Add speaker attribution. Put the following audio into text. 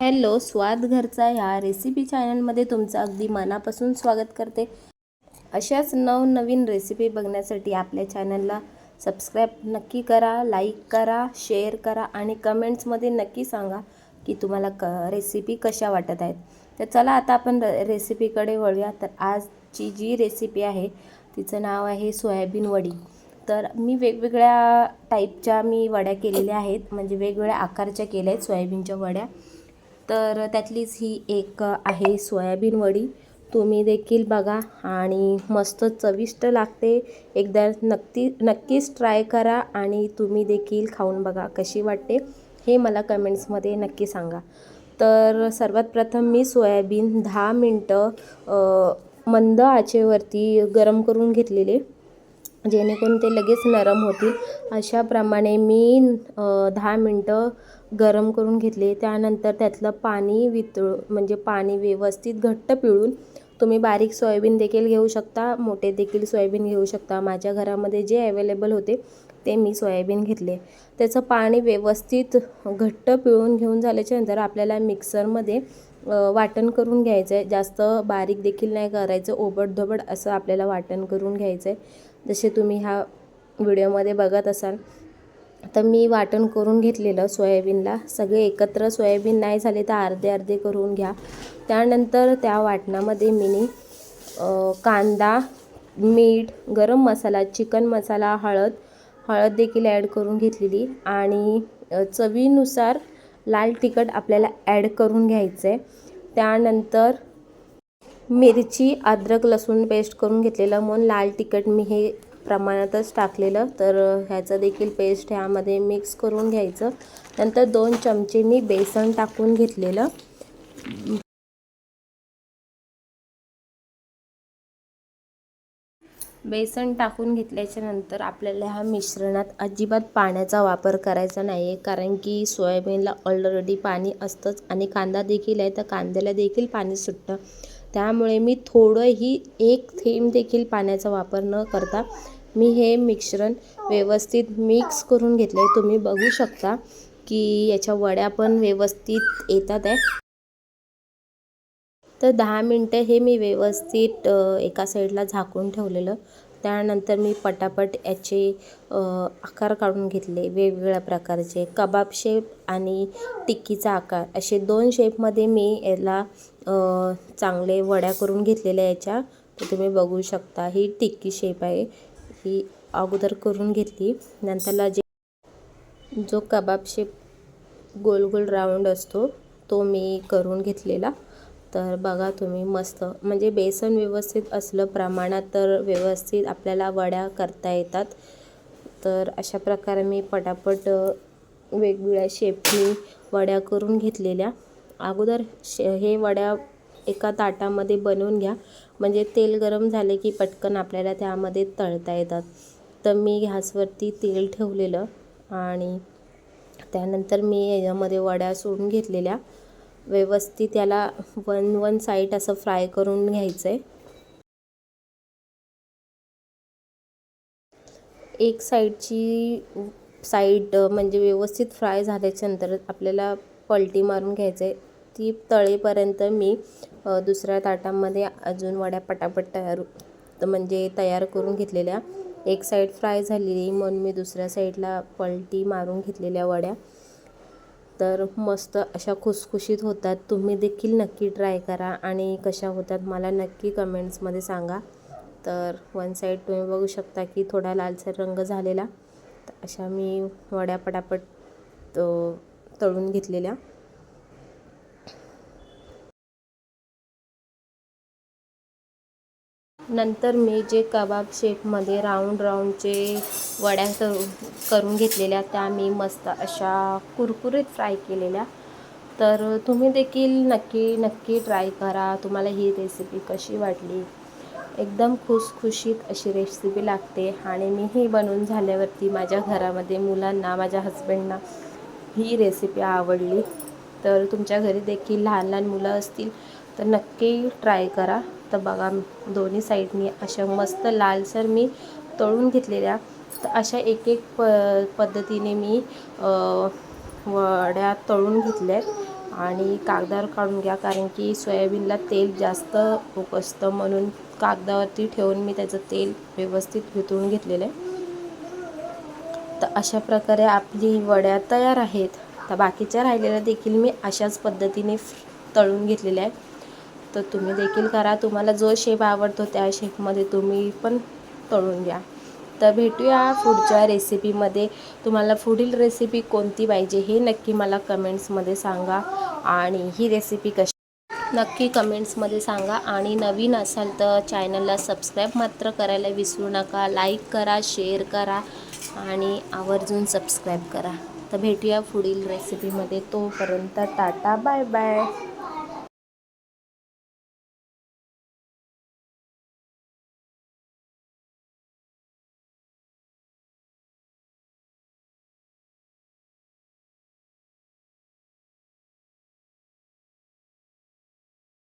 Speaker 1: Hello स्वाद घरचा ह्या रेसिपी चॅनलमध्ये तुमचं अगदी मनापासून स्वागत करते. अशाच नवनवीन रेसिपी बघण्यासाठी आपल्या चॅनलला सबस्क्राईब नक्की करा लाईक करा शेअर करा आणि कमेंट्समध्ये नक्की सांगा की तुम्हाला क रेसिपी कशा वाटत आहेत. तर चला आता आपण र रेसिपीकडे वळूया. तर आजची जी रेसिपी आहे तिचं नाव आहे सोयाबीन वडी. तर मी वेगवेगळ्या टाईपच्या मी वड्या केलेल्या आहेत. म्हणजे वेगवेगळ्या आकारच्या केल्या आहेत सोयाबीनच्या वड्या. तर त्यातलीच ही एक आहे सोयाबीन वडी. तुम्ही देखील बघा आणि मस्त चविष्ट लागते. एकदा नक्की नक्कीच ट्राय करा आणि तुम्ही देखील खाऊन बघा कशी वाटते हे मला कमेंट्समध्ये नक्की सांगा. तर सर्वात प्रथम मी सोयाबीन दहा मिनटं मंद आचेवरती गरम करून घेतलेले. जेणेकरून ते लगेच नरम होतील. अशाप्रमाणे मी दहा मिनटं गरम करून घेतले. त्यानंतर त्यातलं पाणी वितळ म्हणजे पाणी व्यवस्थित घट्ट पिळून तुम्ही बारीक सोयाबीन देखील घेऊ शकता मोठे देखील सोयाबीन घेऊ शकता. माझ्या घरामध्ये जे अवेलेबल होते ते मी सोयाबीन घेतले. त्याचं पाणी व्यवस्थित घट्ट पिळून घेऊन झाल्याच्यानंतर आपल्याला मिक्सरमध्ये वाटण करून घ्यायचं आहे जास्त बारीक देखील नाही करायचं. ओबडधोबड असं आपल्याला वाटण करून घ्यायचं आहे जसे तुम्ही ह्या व्हिडिओमध्ये बघत असाल तर मी वाटण करून घेतलेलं सोयाबीनला. सगळे एकत्र सोयाबीन नाही झाले तर अर्धे अर्धे करून घ्या. त्यानंतर त्या वाटणामध्ये मी कांदा मीठ गरम मसाला चिकन मसाला हळद हळद देखील ॲड करून घेतलेली. आणि चवीनुसार लाल तिखट आपल्याला ॲड करून घ्यायचं. आहे त्यानंतर मिरची अद्रक लसूण पेस्ट करून घेतलेलं म्हणून लाल तिखट मी हे प्रमाणातच टाकलेलं. तर ह्याचं देखील पेस्ट ह्यामध्ये मिक्स करून घ्यायचं. नंतर दोन चमचे मी बेसन टाकून घेतलेलं. बेसन टाकून घेतल्याच्या नंतर आपल्याला ह्या मिश्रणात अजिबात पाण्याचा वापर करायचा नाही आहे कारण की सोयाबीनला ऑलरेडी पाणी असतंच आणि कांदा देखील आहे तर कांद्याला देखील पाणी सुटतं. त्यामुळे मी थोडंही एक थेंब देखील पाण्याचा वापर न करता मी हे मिश्रण व्यवस्थित मिक्स करून घेतलं आहे तुम्ही बघू शकता की याच्या वड्या पण व्यवस्थित येतात आहे. तर दहा मिनटं हे मी व्यवस्थित एका साईडला झाकून ठेवलेलं. त्यानंतर मी पटापट याचे आकार काढून घेतले वेगवेगळ्या प्रकारचे. कबाब शेप आणि टिक्कीचा आकार. असे दोन शेपमध्ये मी याला चांगले वड्या करून घेतलेल्या याच्या. तर तुम्ही बघू शकता ही टिक्की शेप आहे. ही अगोदर करून घेतली. नंतरला जे जो कबाब शेप गोल गोल राऊंड असतो तो मी करून घेतलेला. तर बघा तुम्ही मस्त. म्हणजे बेसन व्यवस्थित असलं प्रमाणात तर व्यवस्थित आपल्याला वड्या करता येतात. तर अशा प्रकारे मी पटापट वेगवेगळ्या शेपनी वड्या करून घेतलेल्या. अगोदर शे हे वड्या एका ताटामध्ये बनवून घ्या. म्हणजे तेल गरम झाले की पटकन आपल्याला त्यामध्ये तळता येतात. तर मी गॅसवरती तेल ठेवलेलं आणि त्यानंतर मी याच्यामध्ये वड्या सोडून घेतलेल्या. व्यवस्थित याला वन वन साईड असं फ्राय करून घ्यायचं आहे एक साईडची साईड म्हणजे व्यवस्थित फ्राय झाल्याच्यानंतर आपल्याला पलटी मारून घ्यायचं आहे ती तळेपर्यंत मी दुसऱ्या ताटामध्ये अजून वड्या पटापट तयार म्हणजे तयार करून घेतलेल्या. एक साईड फ्राय झालेली म्हणून मी दुसऱ्या साईडला पलटी मारून घेतलेल्या वड्या. तर मस्त अशा खुसखुशीत होतात. तुम्ही देखील नक्की ट्राय करा आणि कशा होतात मला नक्की कमेंट्समध्ये सांगा. तर वन साईड तुम्ही बघू शकता की थोडा लालसर रंग झालेला. तर अशा मी वड्या पटापट तळून घेतलेल्या. नंतर मी जे कबाब शेपमध्ये राऊंड राऊंडचे वड्या करून घेतलेल्या त्या मी मस्त अशा कुरकुरीत फ्राय केलेल्या. तर तुम्ही देखील नक्की नक्की ट्राय करा. तुम्हाला ही रेसिपी कशी वाटली? एकदम खुसखुशीत अशी रेसिपी लागते. आणि मी ही बनवून झाल्यावरती माझ्या घरामध्ये मुलांना माझ्या हजबंडना ही रेसिपी आवडली. तर तुमच्या घरी देखील लहान लहान मुलं असतील तर नक्की ट्राय करा. तर बघा दोन्ही साईडनी अशा मस्त लालसर मी तळून घेतलेल्या. तर अशा एक एक प पद्धतीने मी वड्या तळून घेतल्या आणि कागदावर काढून घ्या कारण की सोयाबीनला तेल जास्त उकसतं म्हणून कागदावरती ठेवून मी त्याचं तेल व्यवस्थित वितळून घेतलेलं आहे. तर अशा प्रकारे आपली वड्या तयार आहेत. तर बाकीच्या राहिलेल्या देखील मी अशाच पद्धतीने तळून घेतलेल्या आहेत. तर तुम्ही देखील करा. तुम्हाला जो शेप आवडतो त्या शेपमध्ये तुम्ही पण तळून घ्या. तर भेटूया पुढच्या रेसिपीमध्ये तुम्हाला पुढील रेसिपी कोणती पाहिजे हे नक्की मला कमेंट्समध्ये सांगा. आणि ही रेसिपी कशी नक्की कमेंट्समध्ये सांगा. आणि नवीन असाल तर चॅनलला सबस्क्राईब मात्र करायला विसरू नका. लाईक करा शेअर करा आणि आवर्जून सबस्क्राईब करा. तर भेटूया पुढील रेसिपीमध्ये तोपर्यंत टाटा बाय बाय